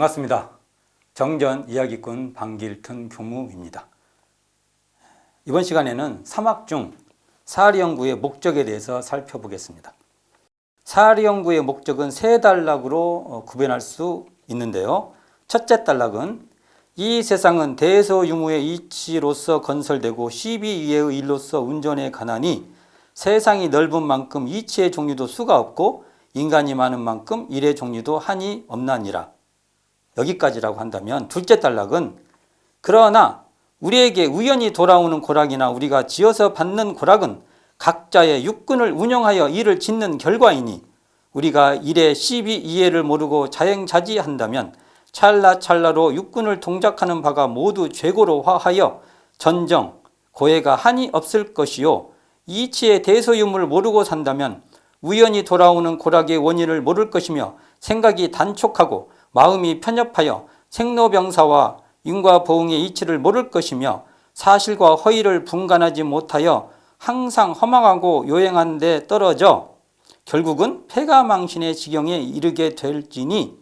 반갑습니다. 정전 이야기꾼 방길튼 교무입니다. 이번 시간에는 사막 중 사리 연구의 목적에 대해서 살펴보겠습니다. 사리 연구의 목적은 세 단락으로 어, 구별할 수 있는데요. 첫째 단락은 이 세상은 대소유무의 이치로서 건설되고 12위의 일로서 운전에 관하니 세상이 넓은 만큼 이치의 종류도 수가 없고 인간이 많은 만큼 일의 종류도 한이 없나니라. 여기까지라고 한다면 둘째 단락은 그러나 우리에게 우연히 돌아오는 고락이나 우리가 지어서 받는 고락은 각자의 육군을 운영하여 일을 짓는 결과이니 우리가 일의 12이해를 모르고 자행자지한다면 찰나찰나로 육군을 동작하는 바가 모두 죄고로 화하여 전정, 고해가 한이 없을 것이요. 이치의 대소유물을 모르고 산다면 우연히 돌아오는 고락의 원인을 모를 것이며 생각이 단촉하고 마음이 편협하여 생로병사와 인과보응의 이치를 모를 것이며 사실과 허위를 분간하지 못하여 항상 허망하고 요행한 데 떨어져 결국은 폐가망신의 지경에 이르게 될지니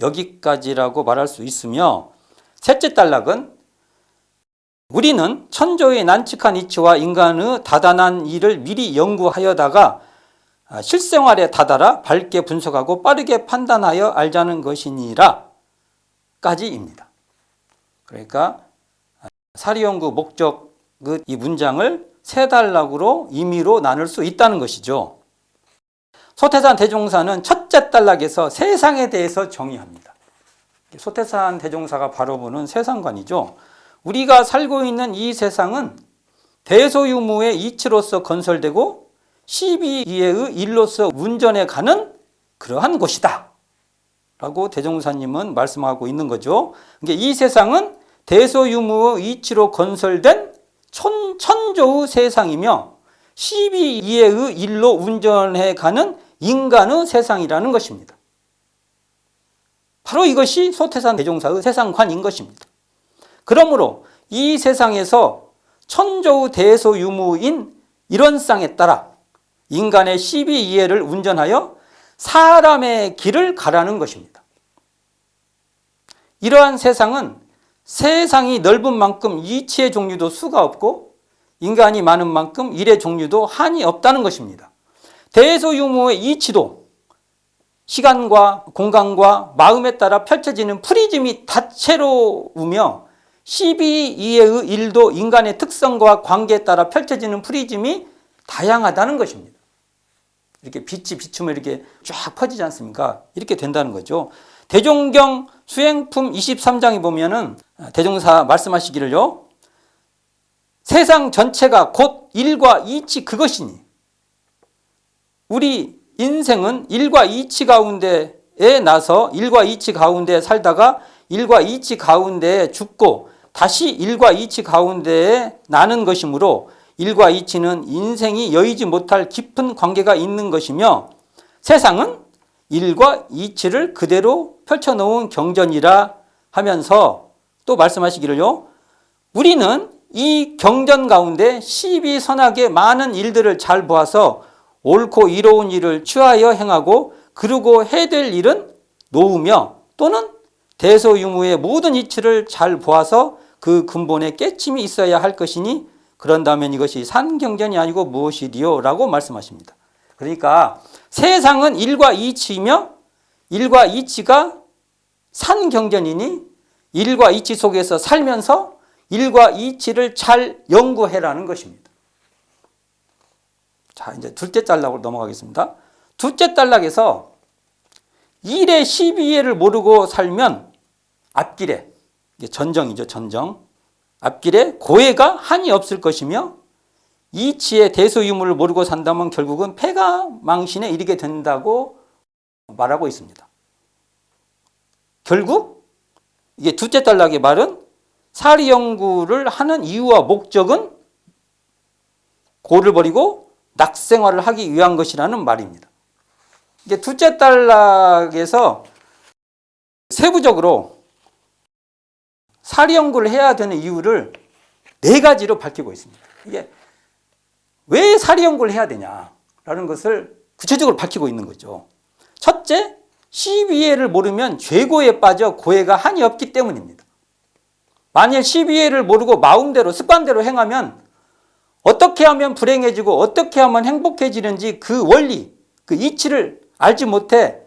여기까지라고 말할 수 있으며 셋째 단락은 우리는 천조의 난측한 이치와 인간의 다단한 일을 미리 연구하여다가 실생활에 다다라 밝게 분석하고 빠르게 판단하여 알자는 것이니라 까지입니다. 그러니까 사리연구 목적의 이 문장을 세 단락으로 임의로 나눌 수 있다는 것이죠. 소태산 대종사는 첫째 단락에서 세상에 대해서 정의합니다. 소태산 대종사가 바로 보는 세상관이죠. 우리가 살고 있는 이 세상은 대소유무의 이치로서 건설되고 12위의 일로서 운전해 가는 그러한 곳이다. 라고 대종사님은 말씀하고 있는 거죠. 그러니까 이 세상은 대소유무의 이치로 건설된 천, 천조의 세상이며 12위의 일로 운전해 가는 인간의 세상이라는 것입니다. 바로 이것이 소태산 대종사의 세상관인 것입니다. 그러므로 이 세상에서 천조의 대소유무인 이런 쌍에 따라 인간의 12이해를 운전하여 사람의 길을 가라는 것입니다. 이러한 세상은 세상이 넓은 만큼 이치의 종류도 수가 없고 인간이 많은 만큼 일의 종류도 한이 없다는 것입니다. 대소유무의 이치도 시간과 공간과 마음에 따라 펼쳐지는 프리즘이 다채로우며 12이해의 일도 인간의 특성과 관계에 따라 펼쳐지는 프리즘이 다양하다는 것입니다. 이렇게 빛이 비추면 이렇게 쫙 퍼지지 않습니까? 이렇게 된다는 거죠. 대종경 수행품 23장에 보면은 대종사 말씀하시기를요. 세상 전체가 곧 일과 이치 그것이니 우리 인생은 일과 이치 가운데에 나서 일과 이치 가운데 살다가 일과 이치 가운데에 죽고 다시 일과 이치 가운데에 나는 것이므로 일과 이치는 인생이 여의지 못할 깊은 관계가 있는 것이며 세상은 일과 이치를 그대로 펼쳐놓은 경전이라 하면서 또 말씀하시기를요. 우리는 이 경전 가운데 12선하게 많은 일들을 잘 보아서 옳고 이로운 일을 취하여 행하고 그러고 해될 일은 놓으며 또는 대소유무의 모든 이치를 잘 보아서 그 근본에 깨침이 있어야 할 것이니 그런다면 이것이 산경전이 아니고 무엇이디요? 라고 말씀하십니다. 그러니까 세상은 일과 이치이며 일과 이치가 산경전이니 일과 이치 속에서 살면서 일과 이치를 잘 연구해라는 것입니다. 자, 이제 둘째 단락으로 넘어가겠습니다. 둘째 단락에서 1의 12회를 모르고 살면 앞길에 전정이죠, 전정. 앞길에 고해가 한이 없을 것이며 이치의 대소유물을 모르고 산다면 결국은 폐가 망신에 이르게 된다고 말하고 있습니다. 결국 이게 둘째 단락의 말은 사리 연구를 하는 이유와 목적은 고를 버리고 낙생활을 하기 위한 것이라는 말입니다. 이게 둘째 단락에서 세부적으로 사리 연구를 해야 되는 이유를 네 가지로 밝히고 있습니다. 이게 왜 사리 연구를 해야 되냐라는 것을 구체적으로 밝히고 있는 거죠. 첫째, 12회를 모르면 죄고에 빠져 고해가 한이 없기 때문입니다. 만일 12회를 모르고 마음대로 습관대로 행하면 어떻게 하면 불행해지고 어떻게 하면 행복해지는지 그 원리, 그 이치를 알지 못해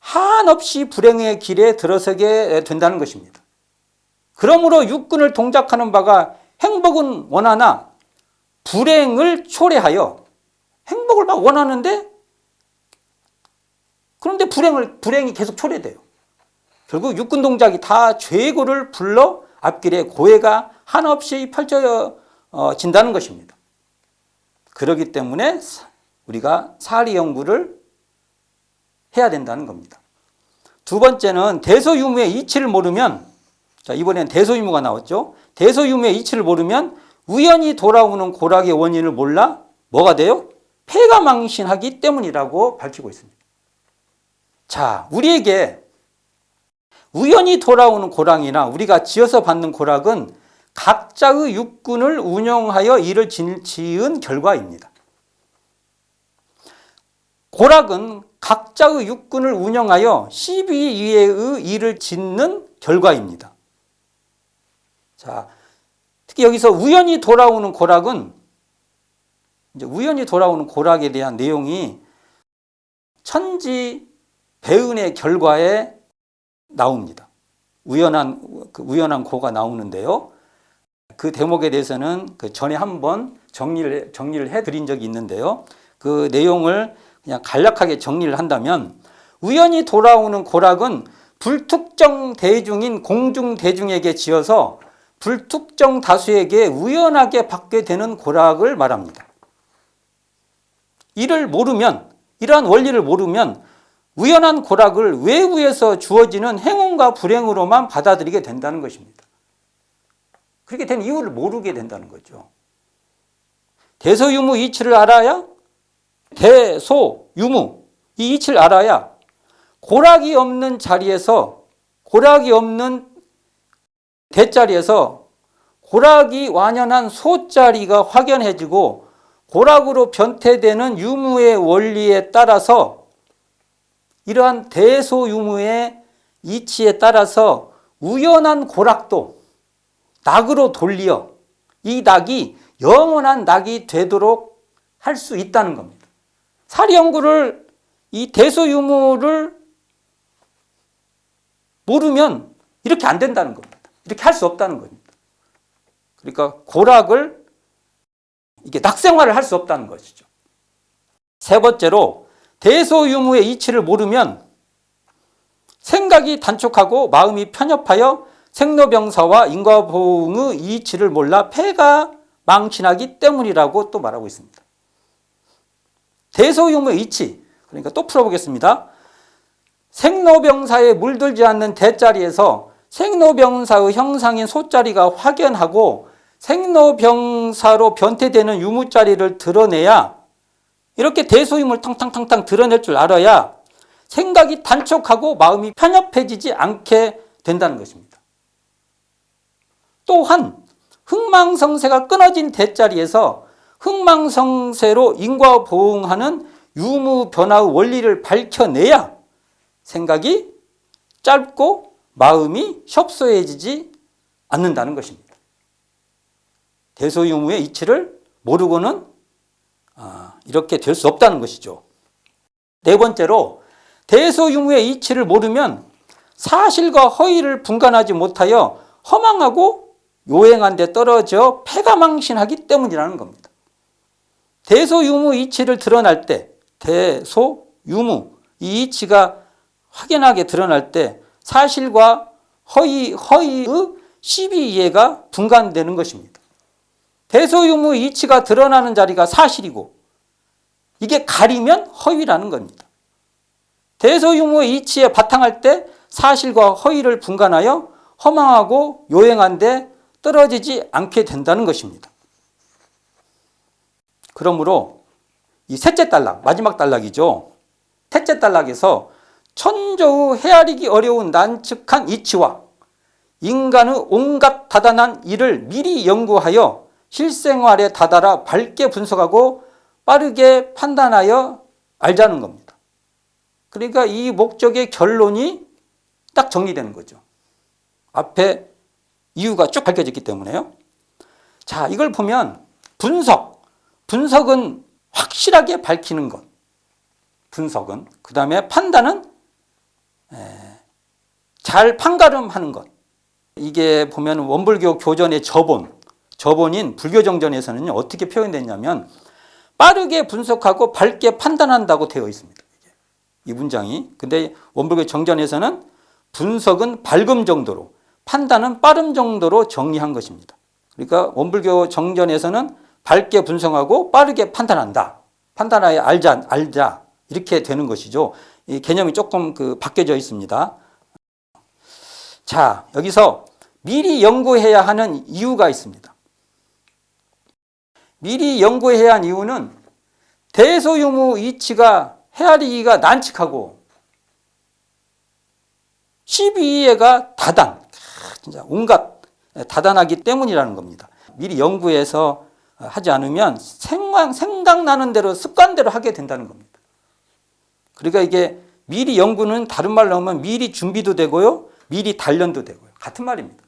한없이 불행의 길에 들어서게 된다는 것입니다. 그러므로 육군을 동작하는 바가 행복은 원하나 불행을 초래하여 행복을 막 원하는데 그런데 불행을 불행이 계속 초래돼요. 결국 육군 동작이 다 죄고를 불러 앞길에 고해가 한없이 펼쳐진다는 것입니다. 그렇기 때문에 우리가 사리 연구를 해야 된다는 겁니다. 두 번째는 대소유무의 이치를 모르면 자 이번엔 대소유무가 나왔죠. 대소유무의 이치를 모르면 우연히 돌아오는 고락의 원인을 몰라 뭐가 돼요? 폐가 망신하기 때문이라고 밝히고 있습니다. 자, 우리에게 우연히 돌아오는 고랑이나 우리가 지어서 받는 고락은 각자의 육군을 운영하여 일을 지은 결과입니다. 고락은 각자의 육군을 운영하여 12위의 일을 짓는 결과입니다. 자, 특히 여기서 우연히 돌아오는 고락은 이제 우연히 돌아오는 고락에 대한 내용이 천지 배은의 결과에 나옵니다. 우연한 그 우연한 고가 나오는데요. 그 대목에 대해서는 그 전에 한번 정리를 정리를 해 드린 적이 있는데요. 그 내용을 그냥 간략하게 정리를 한다면 우연히 돌아오는 고락은 불특정 대중인 공중 대중에게 지어서 불특정 다수에게 우연하게 받게 되는 고락을 말합니다. 이를 모르면 이러한 원리를 모르면 우연한 고락을 외부에서 주어지는 행운과 불행으로만 받아들이게 된다는 것입니다. 그렇게 된 이유를 모르게 된다는 거죠. 대소유무 이치를 알아야 대소유무 이 이치를 알아야 고락이 없는 자리에서 고락이 없는 대자리에서 고락이 완연한 소자리가 확연해지고 고락으로 변태되는 유무의 원리에 따라서 이러한 대소유무의 이치에 따라서 우연한 고락도 낙으로 돌리어 이 낙이 영원한 낙이 되도록 할 수 있다는 겁니다. 사리 연구를 이 대소유무를 모르면 이렇게 안 된다는 겁니다. 이렇게 할 수 없다는 겁니다. 그러니까 고락을 이게 낙생화를 할 수 없다는 것이죠. 세 번째로 대소유무의 이치를 모르면 생각이 단촉하고 마음이 편협하여 생로병사와 인과보응의 이치를 몰라 폐가 망신하기 때문이라고 또 말하고 있습니다. 대소유무의 이치, 그러니까 또 풀어보겠습니다. 생로병사에 물들지 않는 대자리에서 생로병사의 형상인 소자리가 확연하고 생로병사로 변태되는 유무자리를 드러내야 이렇게 대소임을 탕탕탕탕 드러낼 줄 알아야 생각이 단촉하고 마음이 편협해지지 않게 된다는 것입니다. 또한 흥망성쇠가 끊어진 대자리에서 흥망성쇠로 인과 보응하는 유무 변화의 원리를 밝혀내야 생각이 짧고 마음이 협소해지지 않는다는 것입니다. 대소유무의 이치를 모르고는 아, 이렇게 될 수 없다는 것이죠. 네 번째로 대소유무의 이치를 모르면 사실과 허위를 분간하지 못하여 허망하고 요행한 데 떨어져 패가망신하기 때문이라는 겁니다. 대소유무 이치를 드러날 때 대소유무 이 이치가 확연하게 드러날 때 사실과 허위, 허위의 시비이해가 분간되는 것입니다. 대소유무 이치가 드러나는 자리가 사실이고 이게 가리면 허위라는 겁니다. 대소유무 이치에 바탕할 때 사실과 허위를 분간하여 허망하고 요행한데 떨어지지 않게 된다는 것입니다. 그러므로 이 셋째 단락, 마지막 단락이죠. 셋째 단락에서 천조의 헤아리기 어려운 난측한 이치와 인간의 온갖 다단한 일을 미리 연구하여 실생활에 다다라 밝게 분석하고 빠르게 판단하여 알자는 겁니다. 그러니까 이 목적의 결론이 딱 정리되는 거죠. 앞에 이유가 쭉 밝혀졌기 때문에요. 자, 이걸 보면 분석. 분석은 확실하게 밝히는 것. 분석은. 그 다음에 판단은 에, 잘 판가름하는 것. 이게 보면 원불교 교전의 저본, 저본인 불교 정전에서는 어떻게 표현됐냐면 빠르게 분석하고 밝게 판단한다고 되어 있습니다. 이 문장이. 근데 원불교 정전에서는 분석은 밝음 정도로, 판단은 빠름 정도로 정리한 것입니다. 그러니까 원불교 정전에서는 밝게 분석하고 빠르게 판단한다. 판단하여 알자, 알자. 이렇게 되는 것이죠. 이 개념이 조금 그 바뀌어져 있습니다. 자, 여기서 미리 연구해야 하는 이유가 있습니다. 미리 연구해야 한 이유는 대소유무 이치가 헤아리기가 난칙하고 12회가 다단, 진짜 온갖 다단하기 때문이라는 겁니다. 미리 연구해서 하지 않으면 생각, 생각나는 대로 습관대로 하게 된다는 겁니다. 그러니까 이게 미리 연구는 다른 말로 하면 미리 준비도 되고요, 미리 단련도 되고요. 같은 말입니다.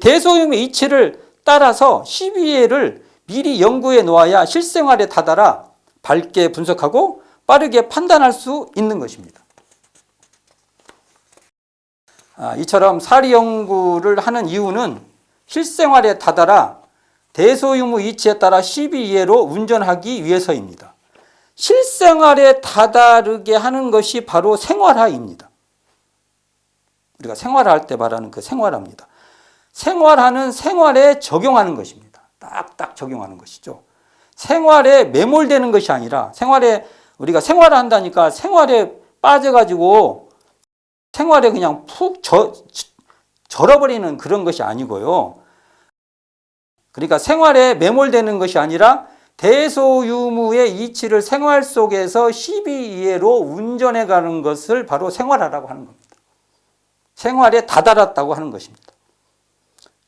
대소유의 이치를 따라서 12회를 미리 연구해 놓아야 실생활에 다다라 밝게 분석하고 빠르게 판단할 수 있는 것입니다. 아, 이처럼 사리 연구를 하는 이유는 실생활에 다다라 대소유무 이치에 따라 12회로 운전하기 위해서입니다. 실생활에 다다르게 하는 것이 바로 생활화입니다. 우리가 생활할 때 말하는 그 생활화입니다. 생활하는 생활에 적용하는 것입니다. 딱딱 적용하는 것이죠. 생활에 매몰되는 것이 아니라 생활에 우리가 생활을 한다니까 생활에 빠져가지고 생활에 그냥 푹 저, 절어버리는 그런 것이 아니고요. 그러니까 생활에 매몰되는 것이 아니라 대소유무의 이치를 생활 속에서 12이해로 운전해 가는 것을 바로 생활하라고 하는 겁니다. 생활에 다다랐다고 하는 것입니다.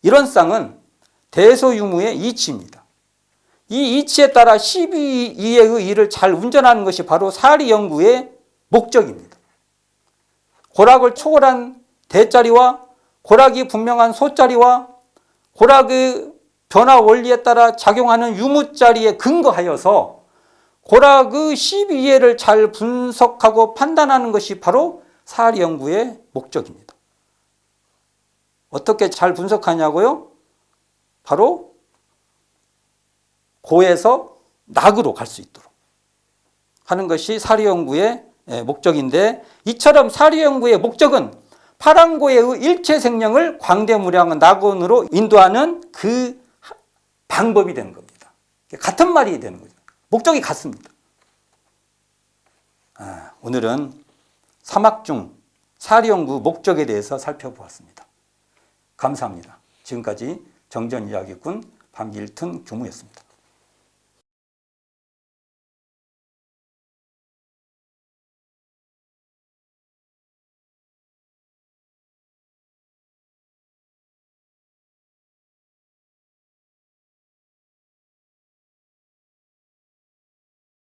이런 쌍은 대소유무의 이치입니다. 이 이치에 따라 12이해의 일을 잘 운전하는 것이 바로 사리 연구의 목적입니다. 고락을 초월한 대자리와 고락이 분명한 소자리와 고락의 변화 원리에 따라 작용하는 유무자리에 근거하여서 고락의 12이해를 잘 분석하고 판단하는 것이 바로 사리 연구의 목적입니다. 어떻게 잘 분석하냐고요? 바로 고에서 낙으로 갈 수 있도록 하는 것이 사리 연구의 목적인데 이처럼 사리 연구의 목적은 파랑고의 일체 생명을 광대무량한 낙원으로 인도하는 그 방법이 되는 겁니다. 같은 말이 되는 거죠. 목적이 같습니다. 아, 오늘은 사막중 사리연구 목적에 대해서 살펴보았습니다. 감사합니다. 지금까지 정전 이야기꾼 박일튼 교무였습니다.